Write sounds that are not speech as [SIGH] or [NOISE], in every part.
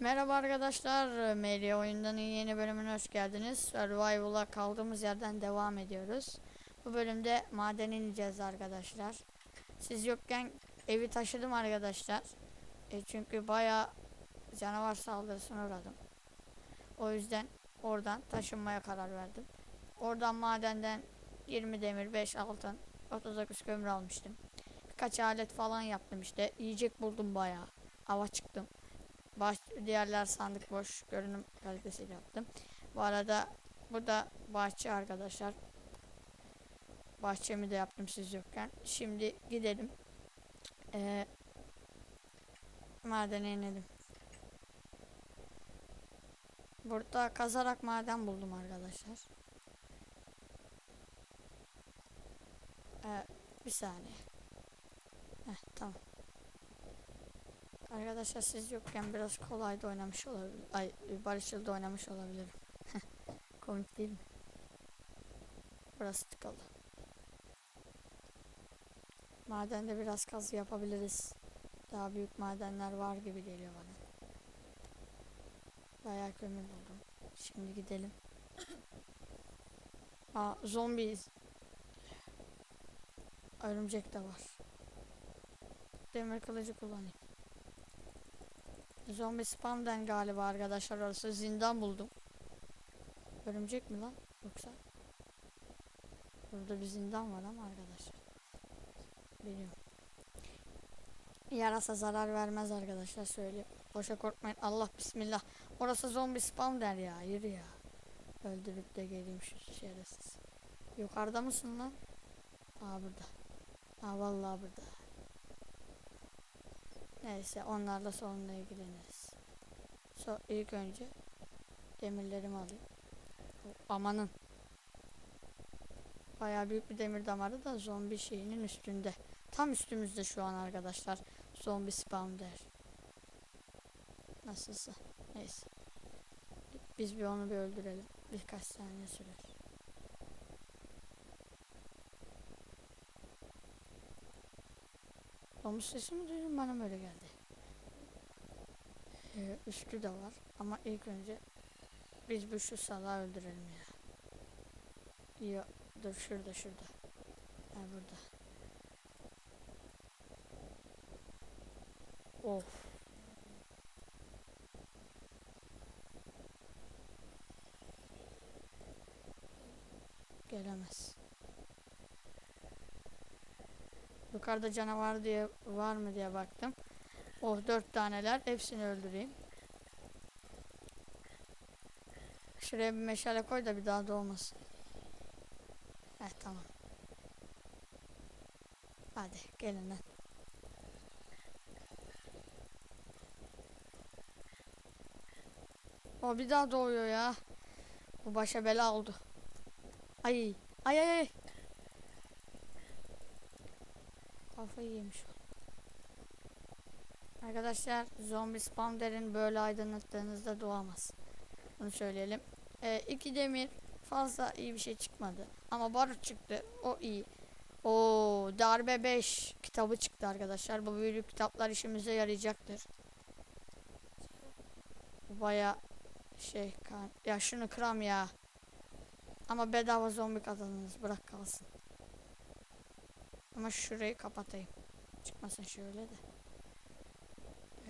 Merhaba arkadaşlar, Melia oyundanın yeni bölümüne hoş geldiniz. Survival'a kaldığımız yerden devam ediyoruz. Bu bölümde maden ineceğiz arkadaşlar. Siz yokken evi taşıdım arkadaşlar. E çünkü baya canavar saldırısına uğradım. O yüzden oradan taşınmaya karar verdim. Oradan madenden 20 demir, 5 altın, 39 kömür almıştım. Birkaç alet falan yaptım işte. Yiyecek buldum bayağı. Hava çıktım. Baş, diğerler sandık boş görünüm kalitesiyle yaptım. Bu arada bu da bahçe arkadaşlar. Bahçemi de yaptım siz yokken. Şimdi gidelim. Ee, madene inelim. Burada kazarak maden buldum arkadaşlar. Ee, bir saniye. Heh, tamam. Arkadaşlar siz yokken biraz kolay da oynamış olabilir. Ay barışçıl da oynamış olabilirim. [LAUGHS] Komik değil mi? Burası tıkalı. Madende biraz kazı yapabiliriz. Daha büyük madenler var gibi geliyor bana. Bayağı kömür buldum. Şimdi gidelim. Aa zombiyiz. Örümcek de var. Demir kılıcı kullanayım. Zombi spamden galiba arkadaşlar orası zindan buldum. Örümcek mi lan yoksa? Burada bir zindan var ama arkadaşlar. Biliyorum. Yarasa zarar vermez arkadaşlar söyleyeyim. Boşa korkmayın. Allah bismillah. Orası zombi spam der ya. Yürü ya. Öldürüp de geleyim şu şerefsiz. Yukarıda mısın lan? Aa burada. Aa vallahi burada. Neyse onlarla sonra ilgileniriz. So ilk önce demirlerimi alayım. Amanın. Bayağı büyük bir demir damarı da zombi şeyinin üstünde. Tam üstümüzde şu an arkadaşlar. Zombi spam der. Nasılsa. Neyse. Biz bir onu bir öldürelim. Birkaç saniye sürer. Domuz sesi mi duydum bana mı öyle geldi? Ee, üstü de var ama ilk önce biz bu şu salağı öldürelim ya. Ya dur şurada şurada. Ha burada. Of. Gelemez. Yukarıda canavar diye var mı diye baktım. Oh dört taneler. Hepsini öldüreyim. Şuraya bir meşale koy da bir daha doğmasın. Heh tamam. Hadi gelin lan. O bir daha doğuyor ya. Bu başa bela oldu. Ay ay ay ay. O. Arkadaşlar zombi spawner'in böyle aydınlattığınızda doğamaz. Bunu söyleyelim. Ee, iki demir fazla iyi bir şey çıkmadı. Ama barut çıktı. O iyi. O darbe 5 kitabı çıktı arkadaşlar. Bu büyülü kitaplar işimize yarayacaktır. Baya şey kan. Ya şunu kıram ya. Ama bedava zombi kazandınız. Bırak kalsın. Ama şurayı kapatayım. Çıkmasın şöyle de.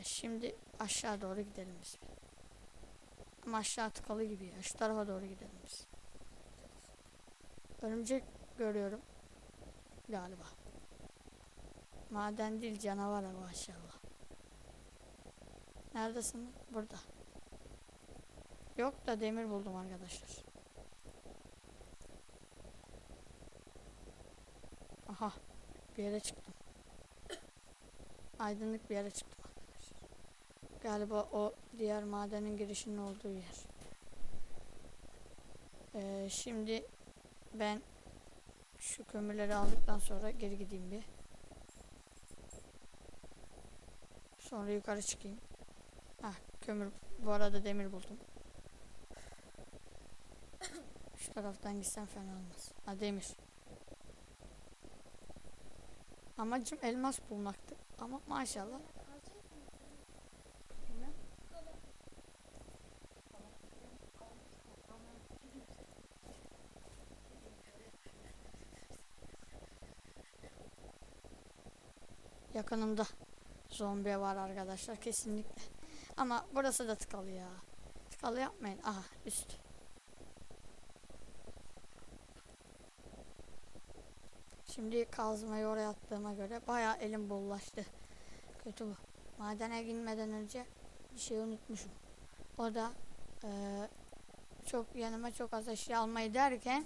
Şimdi aşağı doğru gidelim biz. Ama aşağı tıkalı gibi ya. Şu tarafa doğru gidelim biz. Örümcek görüyorum. Galiba. Maden değil canavar ama maşallah. Neredesin? Burada. Yok da demir buldum arkadaşlar. Aha. Bir yere çıktım. Aydınlık bir yere arkadaşlar. Galiba o diğer madenin girişinin olduğu yer. Ee, şimdi ben şu kömürleri aldıktan sonra geri gideyim bir. Sonra yukarı çıkayım. Ah kömür bu arada demir buldum. Şu taraftan gitsem fena olmaz. Ha demir. Amacım elmas bulmaktı. Ama maşallah. Yakınımda zombi var arkadaşlar kesinlikle. Ama burası da tıkalı ya. Tıkalı yapmayın. Aha üst. Şimdi kazmayı oraya attığıma göre bayağı elim bollaştı. Kötü bu. Madene girmeden önce bir şey unutmuşum. O da eee, çok yanıma çok az eşya almayı derken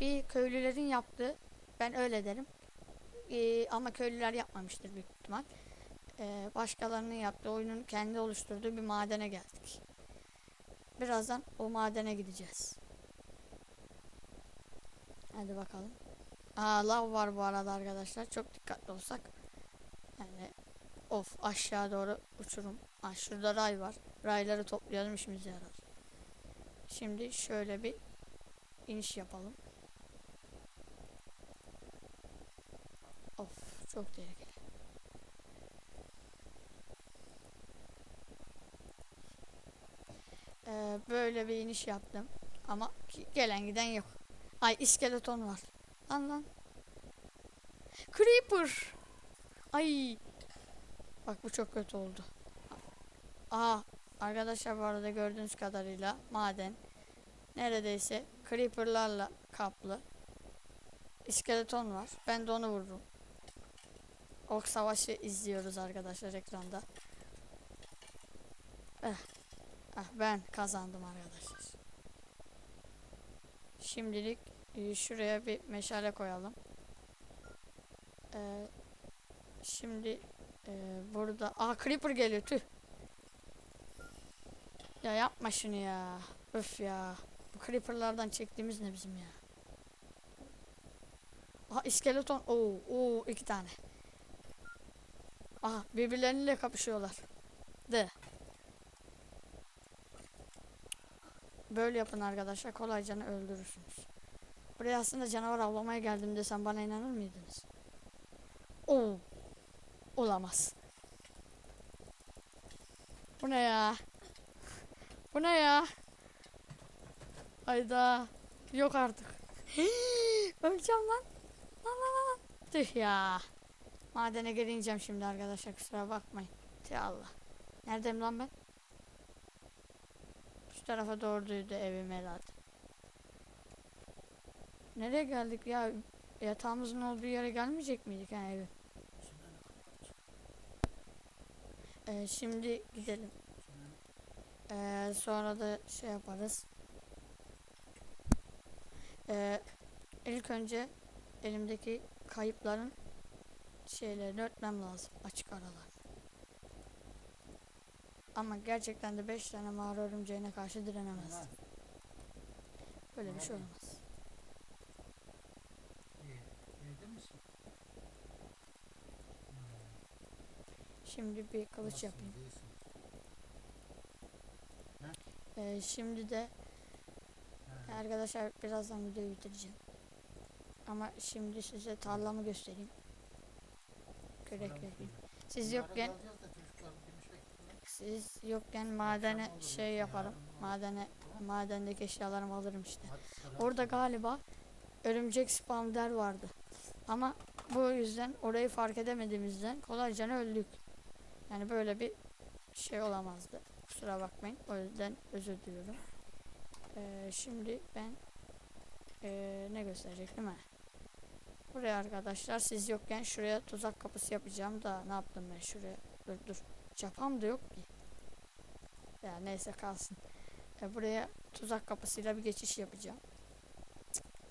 bir köylülerin yaptığı ben öyle derim. Eee, ama köylüler yapmamıştır büyük ihtimal. Eee, başkalarının yaptığı oyunun kendi oluşturduğu bir madene geldik. Birazdan o madene gideceğiz. Hadi bakalım. Aa lav var bu arada arkadaşlar. Çok dikkatli olsak. Yani of aşağı doğru uçurum. Aa, şurada ray var. Rayları toplayalım işimize yarar. Şimdi şöyle bir iniş yapalım. Of çok tehlikeli. Ee, böyle bir iniş yaptım. Ama gelen giden yok. Ay iskeleton var. Lan lan. Creeper. Ay. Bak bu çok kötü oldu. Aa arkadaşlar bu arada gördüğünüz kadarıyla maden neredeyse creeperlarla kaplı. İskeleton var. Ben de onu vururum. Ok savaşı izliyoruz arkadaşlar ekranda. Eh. Ah, ben kazandım arkadaşlar. Şimdilik e, şuraya bir meşale koyalım. Ee, şimdi e, burada Aa creeper geliyor tüh. Ya yapma şunu ya. Öf ya. Bu creeperlardan çektiğimiz ne bizim ya. Aha iskeleton. Oo, oo iki tane. Aha birbirleriyle kapışıyorlar. De. Böyle yapın arkadaşlar. Kolayca öldürürsünüz. Buraya aslında canavar avlamaya geldim desem bana inanır mıydınız? Oo. Olamaz. Bu ne ya? Bu ne ya? Hayda. Yok artık. [GASPS] Öleceğim lan. Lan lan lan. Tüh ya. Madene geri şimdi arkadaşlar kusura bakmayın. Tüh Allah. Neredeyim lan ben? Şu tarafa doğruydu evim herhalde. Nereye geldik ya? Yatağımızın olduğu yere gelmeyecek miydik yani evim? Ee, şimdi gidelim. Ee, sonra da şey yaparız. Ee, ilk önce elimdeki kayıpların şeylerini örtmem lazım. Açık aralar. Ama gerçekten de 5 tane mağara örümceğine karşı direnemez. Böyle bir şey olmaz. Şimdi bir kılıç yapayım. Ee, şimdi de arkadaşlar birazdan videoyu bitireceğim. Ama şimdi size tarlamı göstereyim. Kürek mısın? Siz yokken bekliyorlar. siz yokken madene şey yaparım. Madene madendeki eşyalarımı alırım işte. Orada galiba örümcek spawner vardı. Ama bu yüzden orayı fark edemediğimizden kolayca öldük. Yani böyle bir şey olamazdı. Kusura bakmayın. O yüzden özür diliyorum. Ee, şimdi ben ee, ne gösterecektim ha? Buraya arkadaşlar siz yokken şuraya tuzak kapısı yapacağım da ne yaptım ben şuraya? Dur dur. Çapam da yok ki. Ya neyse kalsın. Ee, buraya tuzak kapısıyla bir geçiş yapacağım.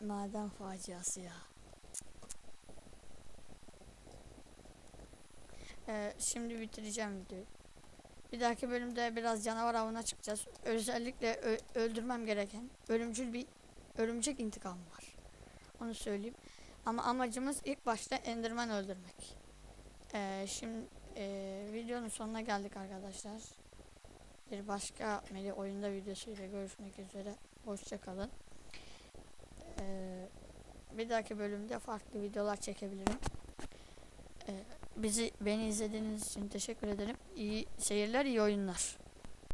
Maden faciası ya. Ee, şimdi bitireceğim videoyu. Bir dahaki bölümde biraz canavar avına çıkacağız. Özellikle öldürmem gereken ölümcül bir örümcek intikamı var. Onu söyleyeyim. Ama amacımız ilk başta Enderman öldürmek. Ee, şimdi ee, videonun sonuna geldik arkadaşlar. Bir başka Meli oyunda videosuyla görüşmek üzere. Hoşçakalın. Ee, bir dahaki bölümde farklı videolar çekebilirim. Ee, bizi beni izlediğiniz için teşekkür ederim. İyi seyirler, iyi oyunlar.